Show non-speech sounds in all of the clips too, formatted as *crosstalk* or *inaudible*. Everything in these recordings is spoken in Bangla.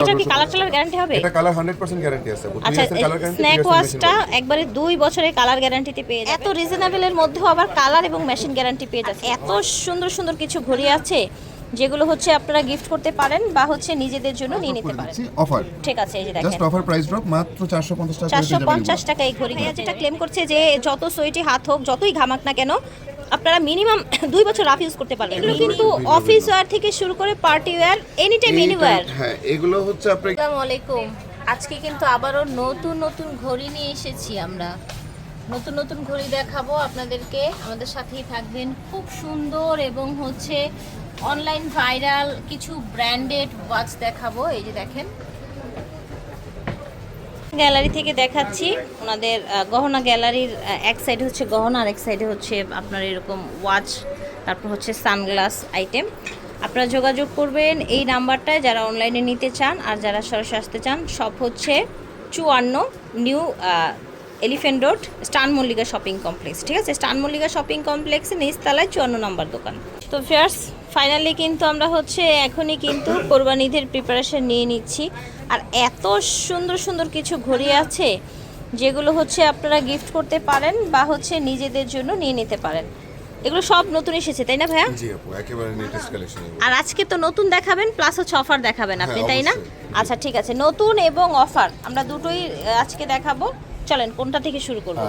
এটা কি কালার কালার গ্যারান্টি হবে? এটা কালার 100% গ্যারান্টি আছে। আচ্ছা স্ন্যাক ওয়াশটা একবারে দুই বছরের কালার গ্যারান্টিতে পেয়ে যাবে। এত রিজনেবলের মধ্যেও আবার কালার এবং মেশিন গ্যারান্টি পেয়ে যাচ্ছে। এত সুন্দর সুন্দর কিছু ঘড়ি আছে যেগুলো হচ্ছে আপনারা গিফট করতে পারেন বা হচ্ছে নিজেদের জন্য নিয়ে নিতে পারেন। অফার ঠিক আছে এই যে দেখেন। জাস্ট অফার প্রাইস ড্রপ মাত্র 450 টাকা করে চারশো পেয়ে যাবেন পঞ্চাশ টাকা এই ঘড়ি ভাইয়া যেটা ক্লেম করছে যে যত সোয়েটি হাত হোক যতই ঘামাক না কেন আপনারা মিনিমাম *coughs* দুই বছর রাফ ইউজ করতে পারবেন। এগুলো কিন্তু অফিস ওয়্যার থেকে শুরু করে party wear any time anywhere হ্যাঁ এগুলো হচ্ছে আপনি আসসালামু আলাইকুম। আজকে কিন্তু আবারও নতুন নতুন ঘড়ি নিয়ে এসেছি আমরা। নতুন নতুন ঘড়ি দেখাবো আপনাদেরকে। আমাদের সাথেই থাকবেন খুব সুন্দর এবং হচ্ছে অনলাইন ভাইরাল কিছু ব্র্যান্ডেড ওয়াচ দেখাবো। এই যে দেখেন। গ্যালারি থেকে দেখাচ্ছি। ওনাদের গহনা গ্যালারির এক সাইডে হচ্ছে গহনা আর এক সাইডে হচ্ছে আপনার এরকম ওয়াচ তারপর হচ্ছে সানগ্লাস আইটেম আপনারা যোগাযোগ করবেন এই নাম্বারটায় যারা অনলাইনে নিতে চান আর যারা সরাসরি আসতে চান, সব হচ্ছে চুয়ান্ন নিউ এলিফেন্ট রোড স্টান মল্লিকা শপিং কমপ্লেক্স ঠিক আছে? স্টান মল্লিকা শপিং কমপ্লেক্সে নিচতলায় চুয়ান্ন নম্বর দোকান। তো ফিয়ার্স ফাইনালি কিন্তু আমরা হচ্ছে এখনই কিন্তু কোরবান ঈদের প্রিপারেশন নিয়ে নিচ্ছি। আর এত সুন্দর সুন্দর কিছু ঘড়ি আছে যেগুলো হচ্ছে আপনারা গিফট করতে পারেন বা হচ্ছে নিজেদের জন্য নিয়ে নিতে পারেন। এগুলো সব নতুন এসেছে তাই না ভাইয়া? জি আপু একেবারে লেটেস্ট কালেকশন আর আজকে তো নতুন দেখাবেন প্লাস হচ্ছে অফার দেখাবেন আপনি হ্যাঁ, তাই না? আচ্ছা ঠিক আছে। নতুন এবং অফার আমরা দুটোই আজকে দেখাবো। চলেন কোনটা থেকে শুরু করব?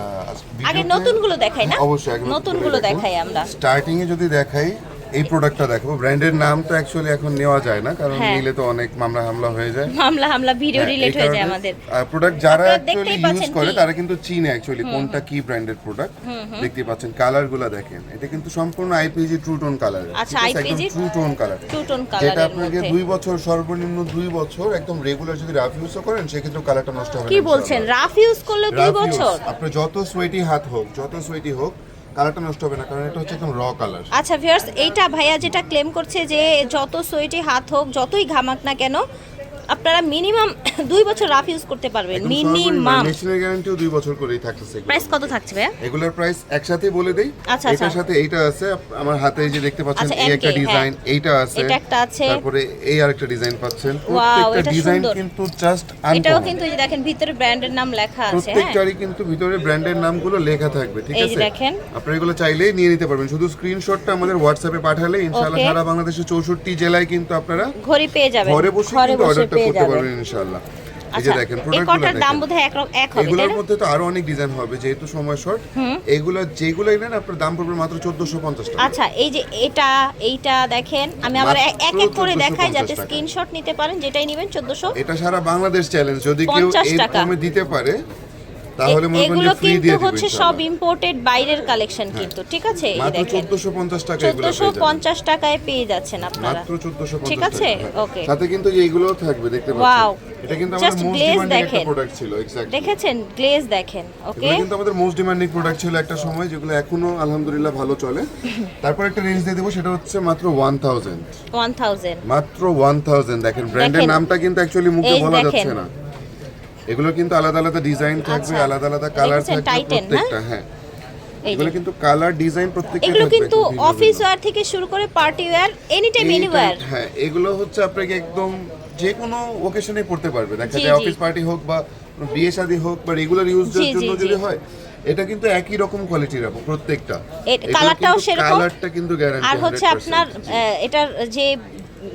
আগে নতুনগুলো দেখাই না? অবশ্যই নতুনগুলো দেখাই আমরা। স্টার্টিং এ যদি দেখাই এই প্রোডাক্টটা দেখো। ব্র্যান্ডের নাম তো অ্যাকচুয়ালি এখন নেওয়া যায় না কারণ হ্যাঁ। নিলে তো অনেক মামলা হামলা হয়ে যায়। মামলা হামলা ভিডিও হ্যাঁ, রিলেট হয়ে যায় আমাদের। প্রোডাক্ট যারা অ্যাকচুয়ালি ইউজ করে তারা কিন্তু চিনে অ্যাকচুয়ালি কোনটা কি ব্র্যান্ডেড প্রোডাক্ট দেখতে পাচ্ছেন কালারগুলা দেখেন। এটা কিন্তু সম্পূর্ণ আইপিজি ট্রু টোন কালার আচ্ছা, IPG true tone colour two tone যেটা কালারের আপনাকে দুই বছর সর্বনিম্ন দুই বছর একদম রেগুলার যদি রাফ ইউজ করেন সেক্ষেত্রে কালারটা নষ্ট হবে কি বলছেন? রাফ ইউজ করলে দুই বছর? আপনার যত সোয়েটি হাত হোক যত সোয়েটি হোক কালারটা নষ্ট হবে না, কারণ এটা হচ্ছে একদম র কালার। আচ্ছা ভিউয়ার্স, এইটা ভাইয়া যেটা ক্লেম করছে যে যত সোয়েটি হাত হোক, যতই ঘামাক না কেন আপনারা মিনিমাম *coughs* দুই বছর রাফ ইউজ করতে পারবেন। মিনিমাম। মেশিনের গ্যারান্টিও দুই বছর করেই থাকতেছে প্রাইস কত থাকছে ভাইয়া? এগুলোর প্রাইস একসাথে বলে দেই। আচ্ছা, এটার আচ্ছা। সাথে এইটা আছে আমার হাতে এই যে দেখতে পাচ্ছেন আচ্ছা, এই একটা হ্যাঁ। ডিজাইন এইটা আছে। এটা একটা আছে। তারপরে এই আরেকটা ডিজাইন পাচ্ছেন। প্রত্যেকটা ডিজাইন কিন্তু জাস্ট এটাও কিন্তু এই যে দেখেন ভিতরে ব্র্যান্ডের নাম লেখা আছে হ্যাঁ। প্রত্যেকটারই কিন্তু ভিতরে ব্র্যান্ডের নামগুলো লেখা থাকবে ঠিক এই আছে? দেখেন। আপনারা এগুলো চাইলেই নিয়ে নিতে পারবেন। শুধু স্ক্রিনশটটা আমাদের হোয়াটসঅ্যাপে পাঠালে ইনশাআল্লাহ. সারা বাংলাদেশের চৌষট্টি জেলায় কিন্তু আপনারা ঘড়ি পেয়ে যাবেন। ঘরে বসে ঘরে কিন্তু বসে অর্ডারটা করতে পারবেন ইনশাআল্লাহ। এই যে আচ্ছা দেখেন প্রোডাক্টগুলো দাম বোধহয় এক এক হবে এগুলোর মধ্যে তো আরও অনেক ডিজাইন হবে যেহেতু সময় শর্ট এগুলো যেগুলোই নেন আপনার দাম পড়বে মাত্র 1450 টাকা। আচ্ছা এই যে এটা এইটা দেখেন আমি আবার এক এক করে দেখাই যাতে স্ক্রিনশট নিতে পারেন যেটাই নেবেন চোদ্দশো। এটা সারা বাংলাদেশ চ্যালেঞ্জ যদি কেউ 50 এর। কমে দিতে পারে তাহলে মনে করেন যে ফ্রি দিয়ে হচ্ছে সব ইম্পোর্টেড বাইরের কালেকশন কিন্তু ঠিক আছে? এই দেখেন। 1450 টাকা এগুলো চোদ্দশো পেয়ে যাবেন। পঞ্চাশ টাকায় পেয়ে যাচ্ছেন আপনারা। মাত্র 1450 ঠিক আছে? টাকা, হ্যাঁ। সাথে কিন্তু এইগুলোও থাকবে দেখতে. পাচ্ছেন। এটা কিন্তু আমাদের মোস্ট ডিমান্ডিং একটা প্রোডাক্ট ছিল এক্স্যাক্টলি দেখেছেন? গ্লেজ দেখেন ওকে এগুলো কিন্তু আমাদের মোস্ট ডিমান্ডিং প্রোডাক্ট ছিল একটা সময় যেগুলো এখনও আলহামদুলিল্লাহ ভালো চলে। *laughs* তারপর একটা রেঞ্জ দিয়ে দেবো সেটা হচ্ছে মাত্র 1000 ওয়ান থাউজেন্ড মাত্র 1000 দেখেন ব্র্যান্ডের নামটা কিন্তু অ্যাকচুয়ালি মুখে বলা যাচ্ছে না। এগুলো কিন্তু আলাদা আলাদা ডিজাইন থাকবে আচ্ছা। আলাদা আলাদা কালার থাকবে? প্রত্যেকটা হ্যাঁ। এগুলো কিন্তু কালার ডিজাইন প্রত্যেকটা এগুলো কিন্তু অফিস ওয়্যার থেকে শুরু করে party wear any time anywhere হ্যাঁ এগুলো হচ্ছে আপনাকে একদম যে কোনো ওকেশনে পড়তে পারবে। দেখা যায় অফিস পার্টি হোক বা বিয়ে শাদী হোক বা রেগুলার ইউজের জন্য যদি হয় এটা কিন্তু একই রকম কোয়ালিটির আপু প্রত্যেকটা। কালারটাও সেরকম। কালারটা কিন্তু গ্যারান্টি আর হচ্ছে আপনার এটার যে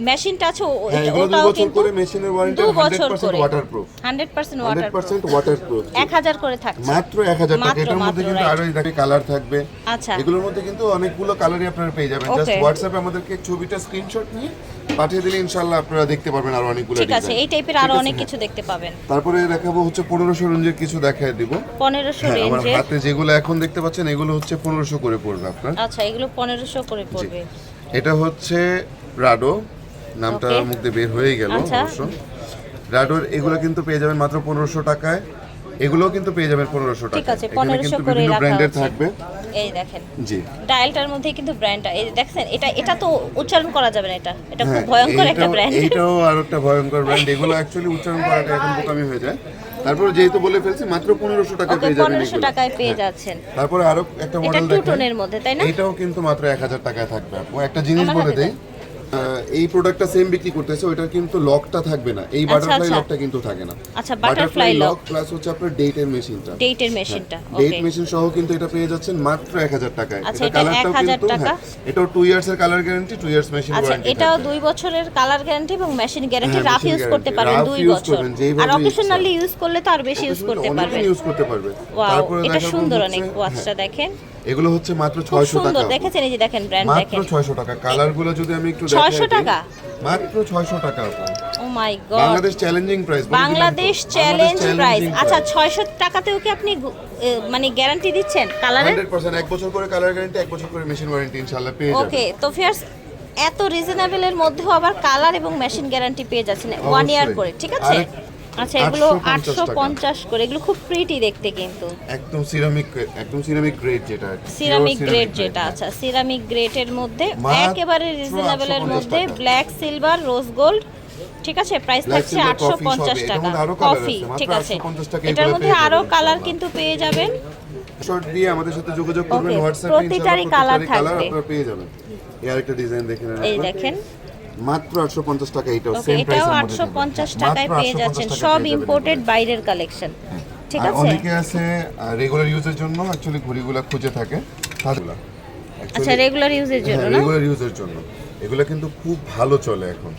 মেশিনটা আছে হ্যাঁ ওটাও কিন্তু মেশিনের ওয়ারেন্টি 100% করে। Waterproof hundred percent water 100% waterproof এক হাজার করে থাকছে। মাত্র 1000 টাকা। এটার মধ্যে কিন্তু আরও দেখে কালার থাকবে। আচ্ছা। এগুলোর মধ্যে কিন্তু অনেকগুলো কালারই আপনারা পেয়ে যাবেন। জাস্ট. হোয়াটসঅ্যাপে আমাদেরকে ছবিটা স্ক্রিনশট নিয়ে পাঠিয়ে দিলে ইনশাআল্লাহ আপনারা দেখতে পারবেন আরও অনেকগুলো ঠিক আছে এই টাইপের আরও অনেক। কিছু দেখতে পাবেন। তারপরে দেখাবো হচ্ছে পনেরোশো রেঞ্জের কিছু দেখায় দিব। পনেরোশো হ্যাঁ আমার হাতে যেগুলো এখন দেখতে পাচ্ছেন এগুলো হচ্ছে পনেরোশো করে পড়বে আপনার। আচ্ছা এগুলো পনেরোশো করে পড়বে। এটা হচ্ছে রাডো নামটা. মুখ দিয়ে বের হয়ে গেল আচ্ছা। অবশ্য। রাডোর এগুলো কিন্তু পেয়ে যাবেন মাত্র পনেরোশো টাকায়। এগুলোও কিন্তু পেয়ে যাবেন পনেরোশো ঠিক টাকা আছে পনেরোশো কিন্তু করে বিভিন্ন ব্র্যান্ডের থাকবে। এই দেখেন। জি। ডায়ালটার মধ্যে কিন্তু ব্র্যান্ডটা। এই দেখছেন এটা এটা তো উচ্চারণ করা যাবে না এটা। এটা খুব হ্যাঁ, ভয়ঙ্কর একটা ব্র্যান্ড। এইটাও আর একটা ভয়ঙ্কর ব্র্যান্ড। এগুলো অ্যাকচুয়ালি উচ্চারণ করাটা এখন বোকামি হয়ে যায়। তারপরে যেহেতু বলে ফেলছি মাত্র পনেরোশো টাকা পেয়ে যাবেন। টাকায় পেয়ে হ্যাঁ। যাচ্ছেন। তারপরে আরও একটা এটা মডেল টু দেখেন। টোনের মধ্যে তাই না? এটাও কিন্তু মাত্র এক হাজার টাকায় থাকবে। আপু একটা জিনিস বলে দেই। আহ, এই প্রোডাক্টটা সেম বিক্রি করতেছে ওইটার কিন্তু লকটা থাকবে না। এই বাটারফ্লাই আচ্ছা। লকটা কিন্তু থাকে না। আচ্ছা, butterfly lock। প্লাস হচ্ছে আপনার ডেটের মেশিনটা ডেটের মেশিনটা ডেট মেশিন সহ কিন্তু এটা পেয়ে যাচ্ছেন মাত্র এক হাজার টাকায়। আচ্ছা, এটা কালারটাও 1000 কিন্তু টাকা। হ্যাঁ, এটাও টু ইয়ার্স এর colour guarantee two years machine আচ্ছা এটাও দুই বছরের কালার গ্যারান্টি এবং মেশিন গ্যারান্টি রাফ ইউজ করতে। পারবেন Rough দুই বছর। করবেন, আর। অকেশনালি ইউজ করলে তো আর বেশি ইউজ করতে পারবেন। ইউজ করতে পারবে। তারপরে এটা সুন্দর অনেক ওয়াচটা দেখেন। হ্যাঁ, এগুলো হচ্ছে মাত্র খুব 600 সুন্দর টাকা। দেখেছেন এই যে দেখেন ব্র্যান্ড দেখেন মাত্র দেখেন। 600 টাকা। কালারগুলো যদি আমি একটু দেখাই দিই, টাকা? মাত্র 600 টাকা ও my God. Bangladesh challenging price Bangladesh challenge price আচ্ছা 600 টাকাতেও কি আপনি মানে গ্যারান্টি দিচ্ছেন কালারের 100% এক বছর করে কালার গ্যারান্টি এক বছর করে মেশিন ওয়ারেন্টি ইনশাআল্লাহ পেয়ে যাবেন। ওকে তো ফিয়ার্স এত রিজনেবলের মধ্যেও আবার কালার এবং মেশিন গ্যারান্টি পেয়ে যাচ্ছেন ওয়ান ইয়ার করে ঠিক আছে? আচ্ছা এগুলো 850 আটশো পঞ্চাশ করে এগুলো খুব প্রিটি দেখতে কিন্তু। একদম সিরামিক একদম সিরামিক গ্রেড যেটা সিরামিক গ্রেড যেটা আচ্ছা সিরামিক গ্রেটের মধ্যে একেবারে রিজনেবলের 850 মধ্যে ব্ল্যাক সিলভার রোজ গোল্ড ঠিক আছে প্রাইস থাকছে silver, আটশো coffee পঞ্চাশ সবই। এটার টাকা। কফি ঠিক আছে। এটার মধ্যে আরও কালার কিন্তু পেয়ে যাবেন। শর্ট দিয়ে আমাদের সাথে যোগাযোগ করবেন হোয়াটসঅ্যাপে প্রতিটারই colour থাকবে। আপনারা পেয়ে যাবেন। এই আরেকটা ডিজাইন দেখেন এই দেখেন। মাত্র 850 টাকা এটাও সেম প্রাইস প্রাইসের মধ্যে আটশো থাকবে। পঞ্চাশ মাত্র টাকায় পেয়ে যাচ্ছেন সব ইম্পোর্টেড বাইরের কালেকশন ঠিক আছে? অনেকে আছে রেগুলার ইউজের জন্য অ্যাকচুয়ালি ঘড়িগুলো খুঁজে থাকে। তাহলে আচ্ছা রেগুলার ইউজের জন্য রেগুলার ইউজের জন্য। এগুলো কিন্তু খুব ভালো চলে এখন।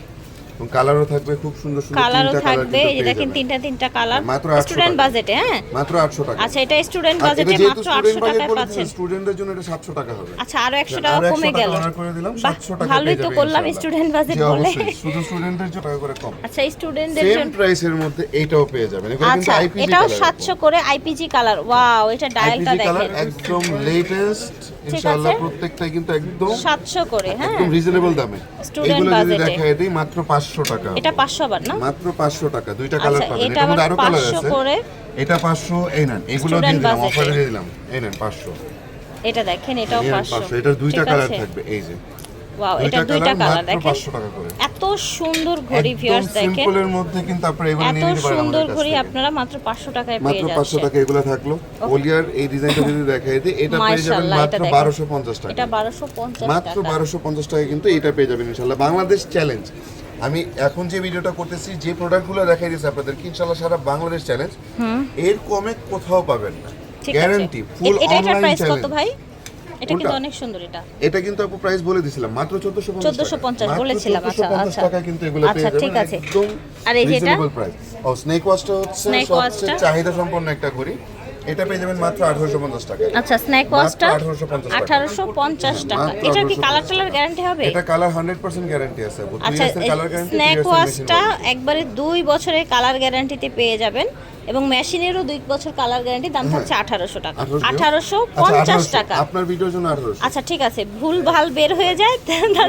এবং কালারও থাকবে খুব সুন্দর সুন্দর কালারও থাকবে এই যে দেখেন তিনটা তিনটা কালার। মাত্র স্টুডেন্ট বাজেটে হ্যাঁ? মাত্র 800 টাকা। আচ্ছা এটা স্টুডেন্ট বাজেটে মাত্র স্টুডেন্ট আটশো বাজেট টাকায় পাচ্ছেন। স্টুডেন্টদের জন্য এটা 700 টাকা হবে। আচ্ছা আরও একশো আর টাকা কমে গেল করে দিলাম 700 টাকা ভালোই তো করলাম স্টুডেন্ট বাজেট বলে। শুধু স্টুডেন্টের জন্য টাকা করে কম। আচ্ছা স্টুডেন্টদের সেম জন্য প্রাইসের মধ্যে এইটাও পেয়ে যাবেন। এগুলো কিন্তু আচ্ছা আইপিজি এটাও কালার সাতশো করে আইপিজি কালার ওয়াও এটা ডায়ালটা দেখেন। একদম লেটেস্ট ইনশাআল্লাহ প্রত্যেকটাই কিন্তু একদম সাতশো করে হ্যাঁ। একদম রিজনেবল দামে এগুলো যদি budget-এ। মাত্র 500 টাকা। এটা পাঁচশো আবার না? মাত্র 500 টাকা দুইটা কালার আচ্ছা, পাবেন। এটা মধ্যে আরও কালার আছে। করে। এটা 500 এই নেন এগুলো দিয়ে দিলাম অফারে দিয়ে দিলাম। এই নেন 500 এটা দেখেন এটাও এই নেন পাঁচশো। 500 এটার দুইটা কালার থাকবে এই যে। ওয়াও এটা দুইটা কালার দেখেন। 500 টাকা করে। এত সুন্দর ঘড়ি ভিউয়ার্স দেখেন। সিম্পলের মধ্যে কিন্তু আপনারা এগুলো নিয়ে নিতে পারেন সুন্দর ঘড়ি আপনারা মাত্র পাঁচশো টাকায় মাত্র পেয়ে 500 টাকা এগুলো থাকল। ওলিয়ার এই ডিজাইনটা যদি দেখাই দিই এটা পেয়ে যাবেন মাত্র এটা দেখেন। 1250 টাকা। এটা বারোশো পঞ্চাশ মাত্র টাকা। বারোশো পঞ্চাশ টাকা কিন্তু এটা পেয়ে যাবেন ইনশাল্লাহ বাংলাদেশ চ্যালেঞ্জ আমি এখন যে ভিডিওটা করতেছি যে প্রোডাক্টগুলো দেখাই দিয়েছি আপনাদের ইনশাল্লাহ সারা বাংলাদেশ চ্যালেঞ্জ এর কমে কোথাও পাবেন না। গ্যারান্টি ফুল অনলাইন প্রাইস কত চ্যালেঞ্জ ভাই? এটা কিন্তু? অনেক সুন্দর এটা। এটা কিন্তু আপু প্রাইস বলে দিছিলাম মাত্র 1450 1450 বলেছিলাম, আচ্ছা, আচ্ছা। টাকা কিন্তু এগুলো পেয়ে আচ্ছা, ঠিক আছে। একদম আর এই যেটা? ও স্নেক ওয়াচটা হচ্ছে সবচেয়ে চাহিদা সম্পন্ন একটা ঘড়ি। এটা পেয়ে যাবেন মাত্র 1850 টাকা। আচ্ছা স্ন্যাক ওয়াচটা 1850 টাকা। আঠারোশো পঞ্চাশ টাকা। এটা কি কালার কালার টালার গ্যারান্টি হবে? এটা কালার 100% গ্যারান্টি আছে। আচ্ছা কালার গ্যারান্টি স্ন্যাক ওয়াচটা একবারে দুই বছরের কালার গ্যারান্টিতে পেয়ে যাবেন। এবং মেশিনেরও দুই বছর কালার গ্যারান্টি দাম থাকছে আঠারোশো টাকা। আঠারোশো? পঞ্চাশ টাকা। আচ্ছা, আপনার ভিডিওর জন্য 1800 আচ্ছা ঠিক আছে। ভুল ভালো বের হয়ে যায় তাহলে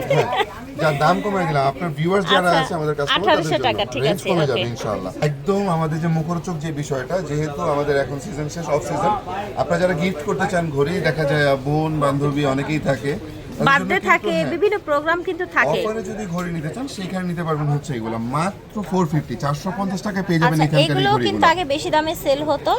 যা দাম কমাই দিলাম আপনার ভিউয়ার্স যারা আচ্ছা, আছে আমাদের কাছে 1800 টাকা, ঠিক আছে, কমে যাবে. ইনশাআল্লাহ। একদম আমাদের যে মুখরোচক যে বিষয়টা যেহেতু আমাদের এখন সিজন শেষ অফ সিজন আপনারা যারা গিফট করতে চান ঘড়ি দেখা যায় বোন বান্ধবী অনেকেই থাকে বার্থডে থাকে হ্যাঁ, বিভিন্ন প্রোগ্রাম কিন্তু থাকে। অফারে যদি ঘড়ি নিতে চান সেখানে নিতে পারবেন হচ্ছে এগুলো। মাত্র 450 450 টাকায় পেয়ে যাবেন আচ্ছা এখানকার এগুলো কিন্তু আগে বেশি দামে সেল হতো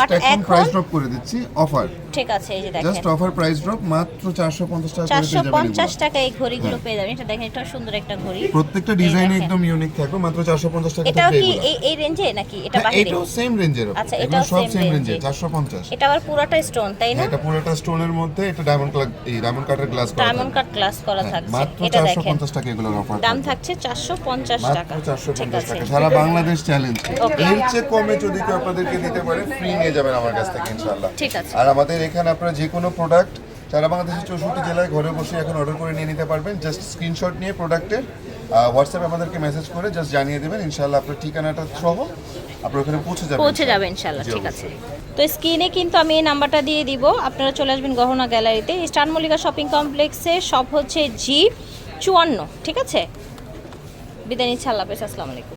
বাট এখন প্রাইস ড্রপ করে দিচ্ছি অফার ঠিক আছে এই যে দেখেন। জাস্ট অফার প্রাইস ড্রপ মাত্র 450 টাকা করে পেয়ে যাবেন পঞ্চাশ এগুলো। টাকা এই ঘড়িগুলো পেয়ে যাবেন। এটা দেখেন এটা সুন্দর একটা ঘড়ি। প্রত্যেকটা ডিজাইন। একদম ইউনিক থাকবে মাত্র 450 টাকা থেকে কি এই এই রেঞ্জে নাকি এটা হ্যাঁ, বাহিরে? এটাও সেম রেঞ্জের আচ্ছা, এটা সব সেম রেঞ্জে এ। 450 এটা আবার পুরোটা স্টোন তাই না? হ্যাঁ, এটা পুরোটা স্টোনের মধ্যে এটা ডায়মন্ড এই ডায়মন্ড কাটের গ্লাস করা ডায়মন্ড কাট গ্লাস করা হ্যাঁ, থাকছে। এটা দেখেন। 450 টাকা এগুলোর অফার দাম থাকছে চারশো পঞ্চাশ টাকা। মাত্র ঠিক 450 টাকা। সারা বাংলাদেশ চ্যালেঞ্জ এর চেয়ে কমে যদি কেউ আপনাদেরকে দিতে পারে ফ্রি নিয়ে যাবেন আমার কাছ থেকে ইনশাআল্লাহ। ঠিক আছে। আর আমাদের এখানে আপনারা যে কোনো প্রোডাক্ট সারা বাংলাদেশের চৌষট্টি জেলায় ঘরে বসে এখন অর্ডার করে নিয়ে নিতে পারবেন। জাস্ট স্ক্রিনশট নিয়ে প্রোডাক্টের হোয়াটসঅ্যাপে আমাদেরকে মেসেজ করে জাস্ট জানিয়ে দেবেন। ইনশাআল্লাহ আপনার ঠিকানাটা সহ আপনার ওখানে পৌঁছে যাবেন পৌঁছে যাবে ইনশাল্লাহ ঠিক আছে। তো স্ক্রিনে কিন্তু আমি এই নাম্বারটা দিয়ে দিব। আপনারা চলে আসবেন গহনা গ্যালারিতে। স্টার মল্লিকা শপিং কমপ্লেক্সে সব হচ্ছে জি চুয়ান্ন, ঠিক আছে? বিদায় নিচ্ছি, আল্লাহ আসসালামু আলাইকুম।